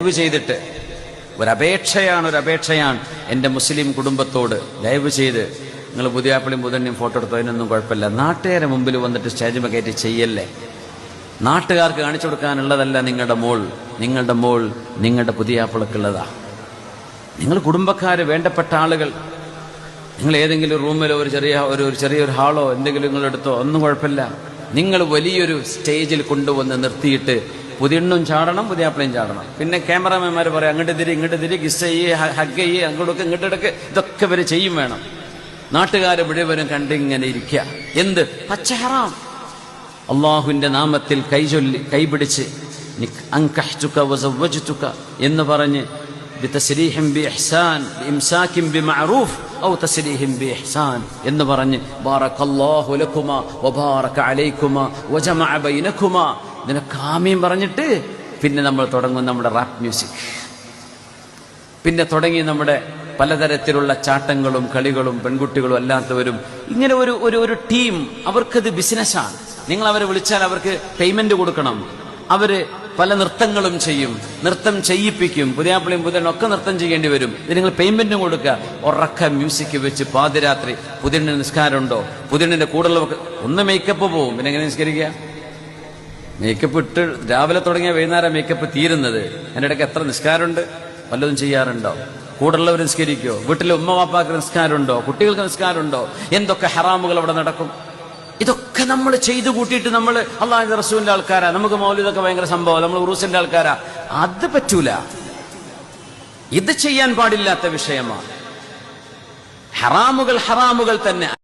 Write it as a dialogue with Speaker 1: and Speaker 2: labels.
Speaker 1: ദയവ് ചെയ്തിട്ട് ഒരപേക്ഷയാണ് ഒരപേക്ഷയാണ് എന്റെ മുസ്ലിം കുടുംബത്തോട് ദയവ് ചെയ്ത് നിങ്ങൾ പുതിയാപ്പിളിയും മുതന്നെയും ഫോട്ടോ എടുത്തോ അതിനൊന്നും കുഴപ്പമില്ല. നാട്ടുകാരെ മുമ്പിൽ വന്നിട്ട് സ്റ്റേജ് കയറ്റി ചെയ്യല്ലേ? നാട്ടുകാർക്ക് കാണിച്ചു കൊടുക്കാനുള്ളതല്ല നിങ്ങളുടെ മോൾ. നിങ്ങളുടെ മോൾ നിങ്ങളുടെ പുതിയാപ്പിളക്കുള്ളതാ. നിങ്ങൾ കുടുംബക്കാർ വേണ്ടപ്പെട്ട ആളുകൾ. നിങ്ങൾ ഏതെങ്കിലും റൂമിലോ ഒരു ചെറിയ ഒരു ചെറിയൊരു ഹാളോ എന്തെങ്കിലും നിങ്ങളെടുത്തോ ഒന്നും കുഴപ്പമില്ല. നിങ്ങൾ വലിയൊരു സ്റ്റേജിൽ കൊണ്ടുവന്ന് നിർത്തിയിട്ട് പുതിയണ്ണും ചാടണം പുതിയ പുതിയാപ്പിളയും ചാടണം. പിന്നെ ക്യാമറമാൻമാർ പറയും അങ്ങോട്ട് തിരി ഇങ്ങോട്ട് തിരി കിസ് ചെയ്യ് ഹഗ് ചെയ്യ് അങ്ങോട്ടൊക്കെ ഇങ്ങോട്ട് എടുക്ക് ഇതൊക്കെ ഇവർ ചെയ്യും വേണം. നാട്ടുകാർ മുഴുവനും കണ്ടിങ്ങനെ ഇരിക്കുക. എന്ത്? പച്ചഹറാം അള്ളാഹുവിന്റെ നാമത്തിൽ കൈചൊല്ലി കൈപിടിച്ച് എന്ന് പറഞ്ഞ് ഔ എന്ന് പറഞ്ഞ് ബാറകല്ലാഹു ലക്കുമാ വബാറക അലൈക്കുമാ വജമഅ നിനക്ക് ആമീൻ പറഞ്ഞിട്ട് പിന്നെ നമ്മൾ തുടങ്ങും നമ്മുടെ റാപ്പ് മ്യൂസിക് പിന്നെ തുടങ്ങി നമ്മുടെ പലതരത്തിലുള്ള ചാട്ടങ്ങളും കളികളും പെൺകുട്ടികളും അല്ലാത്തവരും. ഇങ്ങനെ ഒരു ഒരു ഒരു ടീം അവർക്കത് ബിസിനസ്സാണ് നിങ്ങൾ അവരെ വിളിച്ചാൽ അവർക്ക് പേയ്മെന്റ് കൊടുക്കണം. അവർ പല നൃത്തങ്ങളും ചെയ്യും. നൃത്തം ചെയ്യിപ്പിക്കും. പുതിയാപ്പിളിയും പുതിയനും ഒക്കെ നൃത്തം ചെയ്യേണ്ടി വരും. ഇത് നിങ്ങൾ പേയ്മെന്റും കൊടുക്കുക. ഉറക്ക മ്യൂസിക് വെച്ച് പാതിരാത്രി പുതിയ നിസ്കാരമുണ്ടോ? പുതിയ കൂടുതലൊക്കെ ഒന്ന് മേക്കപ്പ് പോവും. പിന്നെ എങ്ങനെ നിസ്കരിക്കുക? മേക്കപ്പ് ഇട്ട് രാവിലെ തുടങ്ങിയ വൈകുന്നേരം മേക്കപ്പ് തീരുന്നത് എന്റെ ഇടയ്ക്ക് എത്ര നിസ്കാരമുണ്ട്? വല്ലതും ചെയ്യാറുണ്ടോ? കൂടുള്ളവർ നിസ്കരിക്കോ? വീട്ടിലെ ഉമ്മ വാപ്പാക്ക് നിസ്കാരമുണ്ടോ? കുട്ടികൾക്ക് നിസ്കാരമുണ്ടോ? എന്തൊക്കെ ഹറാമുകൾ അവിടെ നടക്കും? ഇതൊക്കെ നമ്മൾ ചെയ്തു കൂട്ടിയിട്ട് നമ്മൾ അള്ളാഹു റസൂലിന്റെ ആൾക്കാരാ. നമുക്ക് മൗലിതൊക്കെ ഭയങ്കര സംഭവം. നമ്മൾ ഉറൂസിന്റെ ആൾക്കാരാ. അത് പറ്റൂല. ഇത് ചെയ്യാൻ പാടില്ലാത്ത വിഷയമാണ് ഹറാമുകൾ ഹറാമുകൾ തന്നെ.